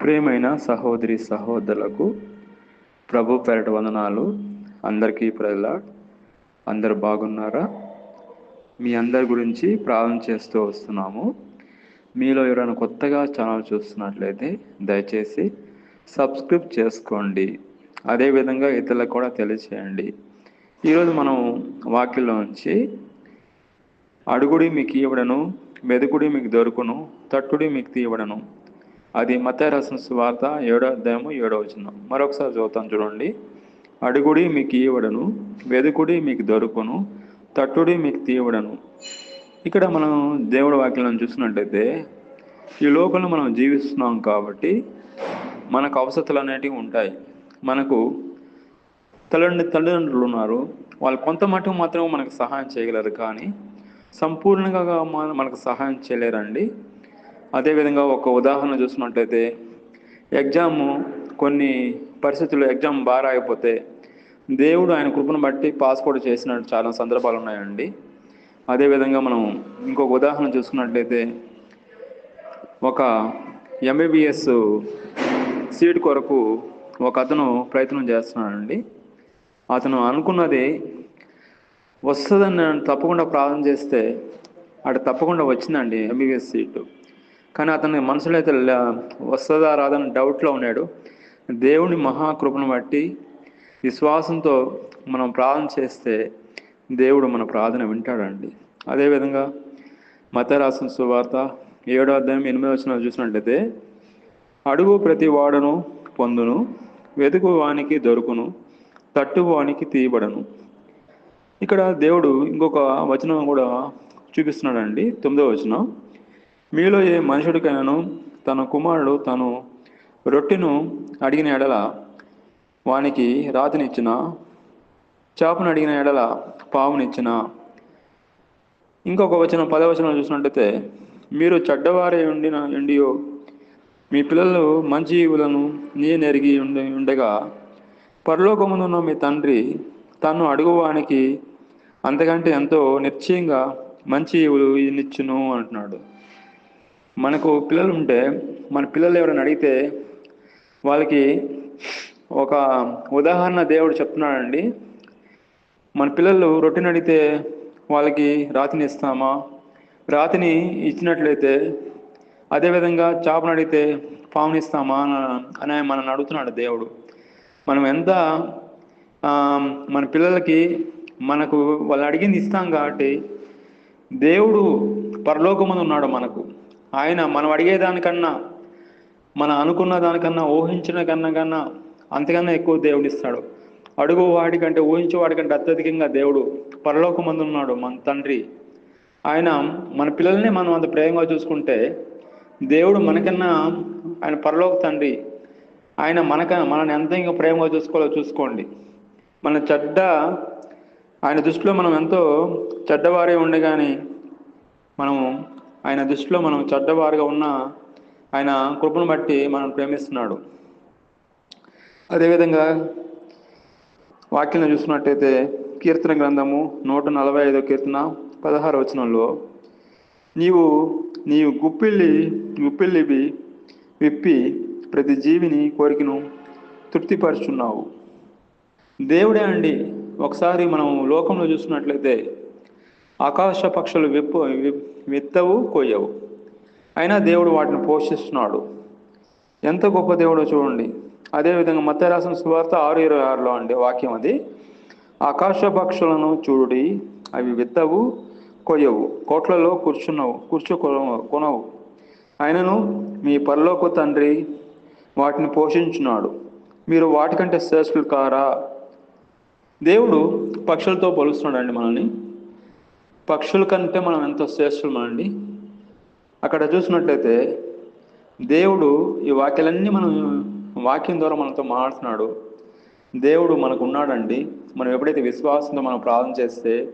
ప్రేమైన సహోదరి సహోదరులకు ప్రభు పేరట వందనాలు. అందరికీ ప్రజల అందరు బాగున్నారా? మీ అందరి గురించి ప్రార్థన చేస్తూ వస్తున్నాము. మీలో ఎవరైనా కొత్తగా ఛానల్ చూస్తున్నట్లయితే దయచేసి సబ్స్క్రైబ్ చేసుకోండి. అదేవిధంగా ఇతరులకు కూడా తెలియచేయండి. ఈరోజు మనం వాక్యంలో నుంచి అడుగుడి మీకు ఇవ్వడను మెదుకుడి మీకు దొరుకును తట్టుడి మీకు తీయబడను అది మత స్వార్త ఏడో అధ్యాయము ఏడో వచ్చిన మరొకసారి చదువుతాను చూడండి. అడుగుడి మీకు ఇవ్వడను వెదుకుడి మీకు దొరుకును తట్టుడి మీకు తీయవడను ఇక్కడ మనం దేవుడి వాక్యాలను చూసినట్టయితే ఈ లోకంలో మనం జీవిస్తున్నాం కాబట్టి మనకు అవసరతలు అనేటివి ఉంటాయి. మనకు తల్లి తల్లిదండ్రులు ఉన్నారు. వాళ్ళు కొంత మటుకు మాత్రమే మనకు సహాయం చేయగలరు కానీ సంపూర్ణంగా మనకు సహాయం చేయలేరండి. అదేవిధంగా ఒక ఉదాహరణ చూసినట్టయితే ఎగ్జామ్ కొన్ని పరిస్థితుల్లో ఎగ్జామ్ బాగా రాకపోతే దేవుడు ఆయన కృపను బట్టి పాస్పోర్ట్ చేసిన చాలా సందర్భాలు ఉన్నాయండి. అదేవిధంగా మనం ఇంకొక ఉదాహరణ చూసుకున్నట్లయితే ఒక ఎంబీబీఎస్ సీట్ కొరకు ఒక అతను ప్రయత్నం చేస్తున్నాడండి. అతను అనుకున్నది వస్తుందని నేను తప్పకుండా ప్రార్థన చేస్తే అటు తప్పకుండా వచ్చిందండి ఎంబీబీఎస్ సీటు. కానీ అతని మనసులో అయితే వస్తుందా రాదని డౌట్లో ఉన్నాడు. దేవుని మహాకృపను బట్టి విశ్వాసంతో మనం ప్రార్థన చేస్తే దేవుడు మన ప్రార్థన వింటాడండి. అదేవిధంగా మతరాసిన సువార్త ఏడో అధ్యాయం ఎనిమిదో వచ్చిన చూసినట్లయితే అడుగు ప్రతి వాడను పొందును వెతుకు వానికి దొరుకును తట్టు వానికి తీయబడను. ఇక్కడ దేవుడు ఇంకొక వచనం కూడా చూపిస్తున్నాడండి తొమ్మిదో వచనం. మీలో ఏ మనుషుడికైనాను తన కుమారుడు తను రొట్టెను అడిగిన ఎడల వానికి రాతినిచ్చిన చేపను అడిగిన ఎడల పావునిచ్చిన. ఇంకొక వచనం పదవచనం చూసినట్టయితే మీరు చెడ్డవారే ఉండిన ఉండియో మీ పిల్లలు మంచి ఈవులను నీయనెరిగి ఉండి ఉండగా పరలోకమునున్న మీ తండ్రి తను అడుగువానికి అంతకంటే ఎంతో నిశ్చయంగా మంచి ఈవులు నిచ్చును అంటున్నాడు. మనకు పిల్లలు ఉంటే మన పిల్లలు ఎవరైనా అడిగితే వాళ్ళకి ఒక ఉదాహరణ దేవుడు చెప్తున్నాడండి. మన పిల్లలు రొట్టెని అడిగితే వాళ్ళకి రాతిని ఇస్తామా? రాతిని ఇచ్చినట్లయితే అదేవిధంగా చేపను అడిగితే పాముని ఇస్తామా? అని- మనల్ని అడుగుతున్నాడు దేవుడు. మనం ఎంత మన పిల్లలకి మనకు వాళ్ళు అడిగింది ఇస్తాం కాబట్టి దేవుడు పరలోకముందు ఉన్నాడు మనకు. ఆయన మనం అడిగేదానికన్నా మనం అనుకున్న దానికన్నా ఊహించిన కన్నా కన్నా అంతకన్నా ఎక్కువ దేవుడు ఇస్తాడు అడుగు వాడికంటే ఊహించే వాడికంటే అత్యధికంగా దేవుడు పరలోకమందు ఉన్నాడు మన తండ్రి. ఆయన మన పిల్లల్ని మనం అంత ప్రేమగా చూసుకుంటే దేవుడు మనకన్నా ఆయన పరలోక తండ్రి. ఆయన మనక మనల్ని ఎంత ఇంకా ప్రేమగా చూసుకోవాలో చూసుకోండి. మన చెడ్డ ఆయన దృష్టిలో మనం ఎంతో చెడ్డవారే ఉండే కానీ మనము ఆయన దృష్టిలో మనం చెడ్డవారుగా ఉన్న ఆయన కృపను బట్టి మనం ప్రేమిస్తున్నాడు. అదేవిధంగా వాక్యం చూసుకున్నట్టయితే కీర్తన గ్రంథము నూట నలభై ఐదో కీర్తన పదహారు వచనంలో నీవు నీవు గుప్పిల్లి గుప్పిల్లివి విప్పి ప్రతి జీవిని కోరికను తృప్తిపరుచున్నావు. దేవుడే అండి ఒకసారి మనం లోకంలో చూసినట్లయితే ఆకాశ పక్షులు విప్పు విత్తవు కొయ్యవు. అయినా దేవుడు వాటిని పోషిస్తున్నాడు. ఎంత గొప్ప దేవుడో చూడండి. అదేవిధంగా మత్త రాసిన సువార్త ఆరు ఇరవై ఆరులో అండి వాక్యం అది. ఆకాశ పక్షులను చూడుడి అవి విత్తవు కొయ్యవు కోట్లలో కూర్చున్నవు కూర్చో కొనవు ఆయనను మీ పరలోక తండ్రి వాటిని పోషించున్నాడు. మీరు వాటికంటే శ్రేష్ఠులు కారా? దేవుడు పక్షులతో పోలుస్తున్నాడండి మనల్ని. పక్షుల కంటే మనం ఎంతో శ్రేష్ఠమండి అక్కడ చూసినట్లయితే దేవుడు ఈ వాక్యాలన్నీ మనం వాక్యం ద్వారా మనతో మాట్లాడుతున్నాడు. దేవుడు మనకు ఉన్నాడండి మనం ఎప్పుడైతే విశ్వాసంతో మనం ప్రార్థన చేస్తే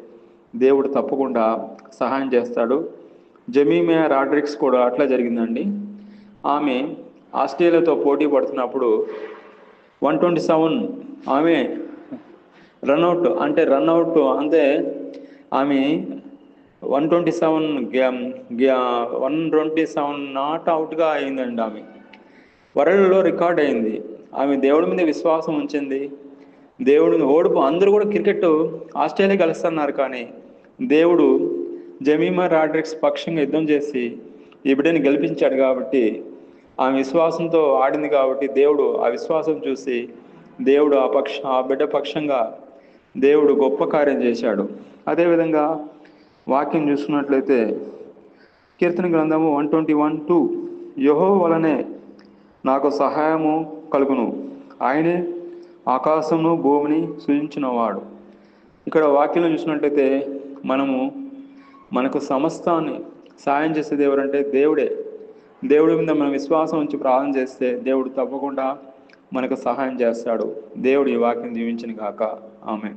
దేవుడు తప్పకుండా సహాయం చేస్తాడు. జమీమే రాడ్రిక్స్ కూడా అట్లా జరిగిందండి. ఆమె ఆస్ట్రేలియాతో పోటీ పడుతున్నప్పుడు వన్ ట్వంటీ సెవెన్ ఆమె రన్అట్ అంటే రన్అట్ అంటే ఆమె one twenty seven one twenty seven not అవుట్గా అయిందండి ఆమె. వరల్డ్లో రికార్డ్ అయింది. ఆమె దేవుడి మీద విశ్వాసం ఉంచింది. దేవుడిని ఓడిపో అందరూ కూడా క్రికెట్ ఆస్ట్రేలియా కలుస్తున్నారు కానీ దేవుడు జమీమా రాడ్రిక్స్ పక్షంగా యుద్ధం చేసి ఈ బిడ్డని గెలిపించాడు కాబట్టి ఆమె విశ్వాసంతో ఆడింది కాబట్టి దేవుడు ఆ విశ్వాసం చూసి దేవుడు ఆ పక్ష ఆ బిడ్డ పక్షంగా దేవుడు గొప్ప కార్యం చేశాడు. అదేవిధంగా వాక్యం చూసుకున్నట్లయితే కీర్తన గ్రంథము వన్ ట్వంటీ వన్ టూ. యహో వలనే నాకు సహాయము కలుగును. ఆయనే ఆకాశమును భూమిని సృజించినవాడు. ఇక్కడ వాక్యంలో చూసినట్లయితే మనము మనకు సమస్తాన్ని సాయం చేసే దేవుడు అంటే దేవుడే. దేవుడి మీద మనం విశ్వాసం ఉంచి ప్రార్థన చేస్తే దేవుడు తప్పకుండా మనకు సహాయం చేస్తాడు. దేవుడు ఈ వాక్యం దీవించిన కాక ఆమె